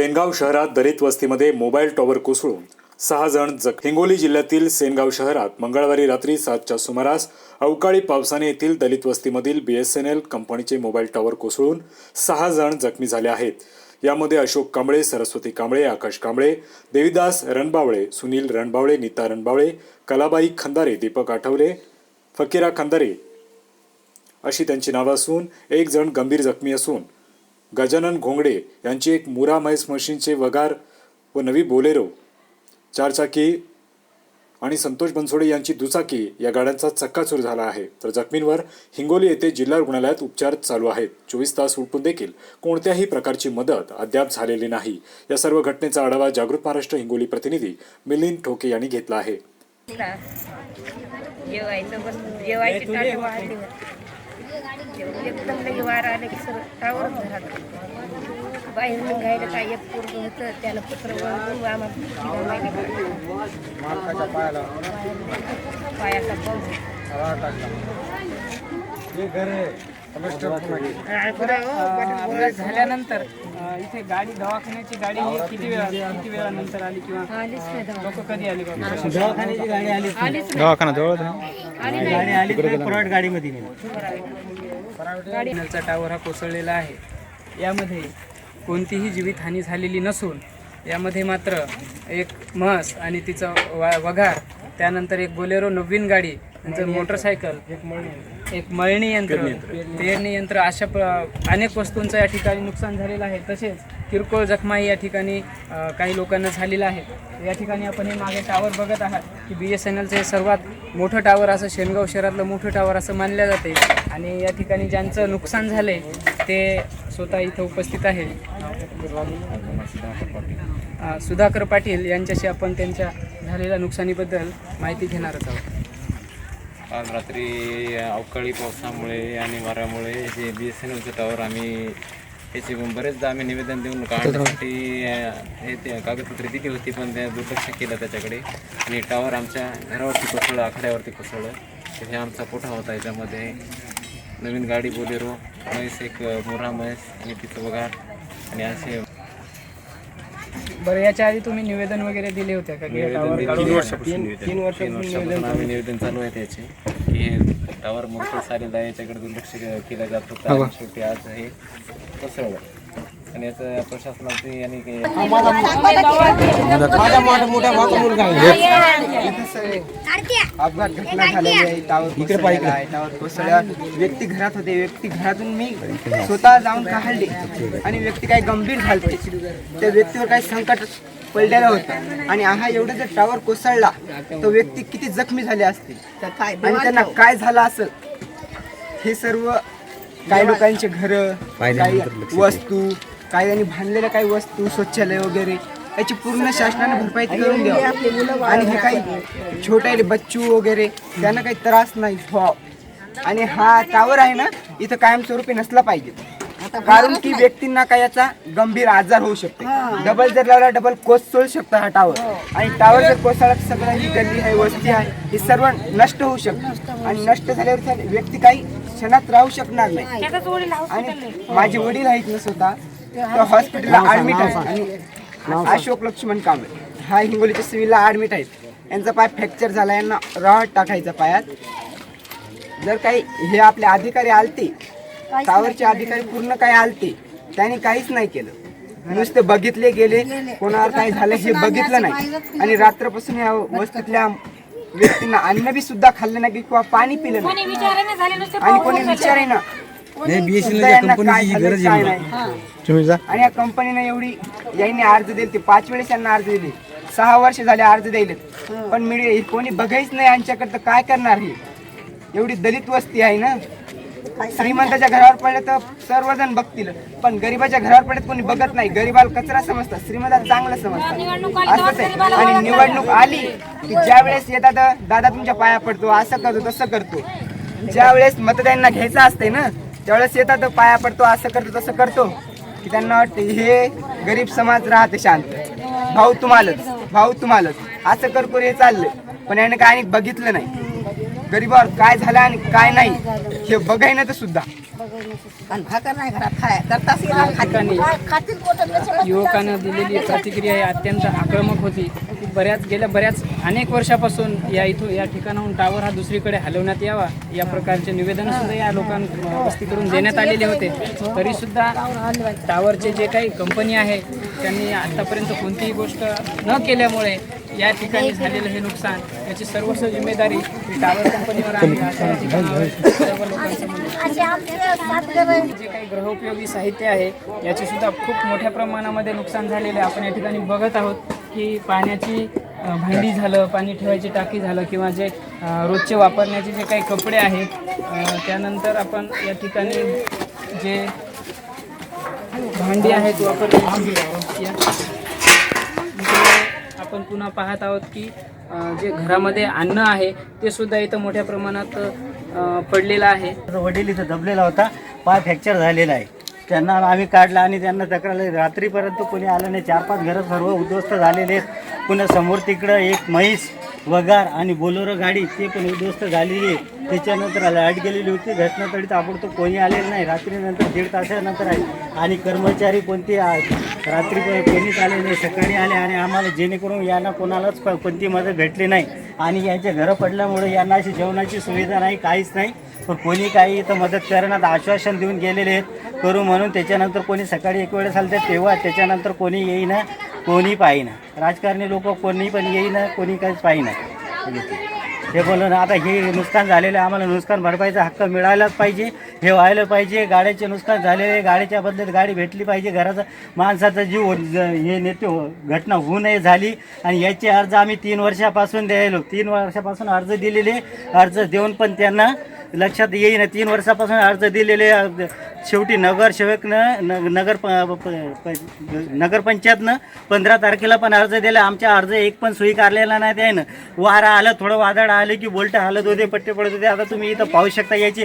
सेनगाव शहरात दलित वस्तीमध्ये mobile tower कोसळून सहा जण जख हिंगोली जिल्ह्यातील सेनगाव शहरात मंगळवारी रात्री सातच्या सुमारास अवकाळी पावसाने येथील दलित वस्तीमधील बी एस एन एल कंपनीचे मोबाईल टॉवर कोसळून सहा जण जखमी झाले आहेत. यामध्ये अशोक कांबळे सरस्वती कांबळे आकाश कांबळे देविदास रणबावळे सुनील रणबावळे नीता रणबावळे कलाबाई खंदारे दीपक आठवले फकीरा खंदारे अशी त्यांची नावं असून एक जण गंभीर जखमी असून गजानन घोंगडे यांची एक मुरा म्हैस मशीनचे वगार व नवी बोलेरो चारचाकी आणि संतोष बनसोडे यांची दुचाकी या गाड्यांचा चक्काचूर झाला आहे. तर जखमींवर हिंगोली येथे जिल्हा रुग्णालयात उपचार चालू आहेत. चोवीस तास उलटून देखील कोणत्याही प्रकारची मदत अद्याप झालेली नाही. या सर्व घटनेचा आढावा जागृत महाराष्ट्र हिंगोली प्रतिनिधी मिलिंद ठोके यांनी घेतला आहे. एकदम लगे वारा आले की सगळं टावरच घरात बाहेर निघायला काय एक पोरग होतं त्याला पत्र वळवून आम्हाला पायाचा पाऊस. अपघात झाल्यानंतर इथे गाडी दवाखान्याची गाडी ही किती वेळा किती वेळानंतर आली किंवा. लोक कधी आली दवाखान्याची गाडी आली आलीच दवाखाना जवळ आली गाडी आली प्रायव्हेट गाडीमध्ये नेली. गाडी सिग्नलचा टावर हा कोसळलेला आहे. यामध्ये कोणतीही जीवितहानी झालेली नसून यामध्ये मात्र एक म्हस आणि तिचं वा वघार त्यानंतर एक बोलेरो नवीन गाडी नंतर मोटरसायकल एक मळणी यंत्र. पेरणी यंत्र. अशा प्र अनेक वस्तूंचं या ठिकाणी नुकसान झालेलं आहे. तसेच किरकोळ जखमाही या ठिकाणी काही लोकांना झालेला आहे. या ठिकाणी आपण हे मागे टावर बघत आहात की बी एस एन एलचे सर्वात मोठं टावर असं शेनगाव शहरातलं मोठं टावर असं मानलं जाते. आणि या ठिकाणी ज्यांचं नुकसान झाले ते स्वतः इथं उपस्थित आहे. सुधाकर पाटील यांच्याशी आपण त्यांच्या झालेल्या नुकसानीबद्दल माहिती घेणारच आहोत. काल रात्री अवकाळी पावसामुळे आणि वाऱ्यामुळे जे बी एस एन एलचं टावर आम्ही त्याचे बरेचदा आम्ही निवेदन देऊन काढण्यासाठी हे ते कागदपत्रे दिली होती पण त्या दुर्लक्ष केलं त्याच्याकडे. आणि टावर आमच्या घरावरती कोसळलं आखाड्यावरती कोसळलं. हे आमचा पोठा होता याच्यामध्ये? नवीन गाडी बोलेरो म्हैस एक मोरा महेश म्हैस आणि तिचं बघा. आणि असे बरं याच्या आधी तुम्ही निवेदन वगैरे दिले होते का? की हे टावर काढून तीन वर्षापासून तीन वर्षापासून आम्ही निवेदन चालू आहे. त्याचे. की हे टावर मोठं चालेल आहे याच्याकडे दुर्लक्ष केलं जात होतं. आणि शेवटी आज हे कोसळलं आणि याचं प्रशासनाची आणि काही माझा मोठा मोठा भाऊ मुलगा आहे इथे सगळे अपघात घटना झालेली आहे टावर कोसळलेला आहे टावर कोसळल्या व्यक्ती घरात होते. व्यक्ती घरातून मी स्वतः जाऊन काढले. आणि व्यक्ती काही गंभीर झालते त्या व्यक्तीवर काही संकट पडलेलं होतं. आणि हा एवढा जर टावर कोसळला तो व्यक्ती किती जखमी झाले असते आणि त्यांना काय झालं असेल? हे सर्व काही लोकांचे घर काही वस्तू काही त्यांनी बांधलेल्या काही वस्तू शौचालय वगैरे याची पूर्ण शासनाने भरपाई करून द्यावं. आणि हे काही छोटे बच्चू वगैरे त्यांना काही त्रास नाही. व्हावं आणि हा टावर आहे ना इथं कायमस्वरूपी नसला पाहिजे. कारण की व्यक्तींना काय याचा गंभीर आजार होऊ शकते. डबल जर लावला डबल कोसळू शकतो हा टावर. आणि टावर जर कोसळला तर सगळं ही गल्ली आहे वस्ती आहे हे सर्व नष्ट होऊ शकतं. आणि नष्ट झाल्यावर त्या व्यक्ती काही क्षणात राहू शकणार नाही. आणि माझे वडील आहेत ना स्वतः त्या हॉस्पिटलला ऍडमिट आहेत. आणि अशोक लक्ष्मण कांबळे. हा हिंगोलीच्या सिव्हिलला ऍडमिट आहेत. यांचा पाय फ्रॅक्चर झाला यांना रॉड टाकायचा पायात. जर काही हे आपले अधिकारी आलते टावरचे अधिकारी पूर्ण काही आलते त्यांनी काहीच नाही केलं. नुसते बघितले गेले कोणावर काय झालं हे बघितलं नाही. आणि रात्रपासून या वस्तीतल्या व्यक्तींना अन्न बी सुद्धा खाल्लं नाही किंवा पाणी पिलं नाही. आणि कोणी विचारे ना सुद्धा यांना काय झालं, काय नाही. तुम्ही जा. आणि या कंपनीने एवढी यांनी अर्ज दिले ते पाच वेळेस यांना अर्ज दिले. सहा वर्ष झाले अर्ज दिले पण मीडिया कोणी बघायच नाही यांच्याकडे तर काय करणार हे? एवढी दलित वस्ती आहे ना. श्रीमंताच्या घरावर पडले तर सर्वजण बघतील. पण गरीबाच्या घरावर पडले कोणी बघत नाही. गरीबाला कचरा समजतात श्रीमंताला चांगलं समजतात. असंच आहे. आणि निवडणूक आली की ज्या वेळेस येतात दादा तुमच्या पाया पडतो असं करतो तसं करतो. ज्या वेळेस मतदारांना घ्यायचं असते ना त्यावेळेस येतात पाया पडतो असं करतो तसं करतो की त्यांना वाटते हे गरीब समाज राहते शांत. भाऊ तुम्हालाच भाऊ तुम्हालाच. असं करतो हे चाललंय. पण याने काय बघितलं नाही. गरीबावर काय झालं आणि काय नाही हे बघायला तर सुद्धा. आणि भाकर नाही घरात खाय करताच खातील युवकानं दिलेली प्रतिक्रिया ही अत्यंत आक्रमक होती. बऱ्याच गेल्या बऱ्याच अनेक वर्षापासून या इथून या ठिकाणाहून टावर हा दुसरीकडे हलवण्यात यावा या प्रकारचे निवेदन सुद्धा या लोकांना वस्तीकडून देण्यात आलेले होते. तरीसुद्धा टावरचे जे काही कंपनी आहे त्यांनी आतापर्यंत कोणतीही गोष्ट न केल्यामुळे या ठिकाणी झालेलं हे नुकसान याची सर्वस्व जिम्मेदारी टावर कंपनीवर आहे असं सर्व लोकांचं म्हणणं. जे काही गृहोपयोगी साहित्य आहे याचे सुद्धा खूप मोठ्या प्रमाणामध्ये नुकसान झालेले आहे. आपण या ठिकाणी बघत आहोत की पाण्याची भांडी झालं पाणी ठेवायची टाकी झालं किंवा जे रोजचे वापरण्याचे जे काही कपडे आहेत त्यानंतर आपण या ठिकाणी जे भांडी आहेत वापरण्याची आपण पुन्हा पाहत आहोत की जे घरामध्ये अन्न आहे ते सुद्धा इथं मोठ्या प्रमाणात पडलेलं आहे. वडील इथं दबलेला होता. पाय फ्रॅक्चर झालेला आहे. त्यांना आम्ही काढला आणि त्यांना तक्रार रात्रीपर्यंत कोणी आलं नाही. चार पाच घरं सर्व उद्ध्वस्त झालेले आहेत. पुन्हा समोर तिकडं एक म्हैस वगार आणि बोलोरो गाडी ते पण उद्ध्वस्त झालेली आहे. त्याच्यानंतर लाइट गेलेली होती. घटनास्थळी ताबडतोब कोणी आलेलं नाही. रात्रीनंतर दीड तासानंतर आहे. आणि कर्मचारी कोणते आ- रात्री कोणीच आले नाही. सकाळी आले आणि आम्हाला जेणेकरून यांना कोणालाच कोणती मदत भेटली नाही. आणि यांचे घरं पडल्यामुळे यांना अशी जेवणाची सुविधा नाही काहीच नाही. पण कोणी काही इथं मदत करण्यात आश्वासन देऊन गेलेले आहेत. करू म्हणून त्याच्यानंतर कोणी सकाळी एक वेळेस आलं तेव्हा त्याच्यानंतर कोणी येईना. कोणी पाहिना. राजकारणी लोक कोणी पण येईना कोणी काहीच पाहिना. हे बोलून आता हे नुकसान झालेलं आम्हाला नुकसान भरपाईचा हक्क मिळायलाच पाहिजे. हे व्हायला पाहिजे. गाड्याचे नुकसान झालेले गाडीच्या बदल्यात गाडी भेटली पाहिजे. घराचा माणसाचा जीव हे नेते हो- घटना होऊ नये झाली. आणि याचे अर्ज आम्ही तीन वर्षापासून द्यायलो. तीन वर्षापासून अर्ज दिलेले. अर्ज देऊन पण त्यांना लक्षात येईन. तीन वर्षापासून अर्ज दिलेले शेवटी नगरसेवकनं न नगर प प- प- नगरपंचायतनं पंधरा तारखेला पण अर्ज दिला. आमच्या अर्ज एक पण स्वीकारलेला नाही त्यानं. वारा आलं थोडं वादळ आलं की बोलटं हालत होते पट्टे पडत होते. आता तुम्ही इथं पाहू शकता याची.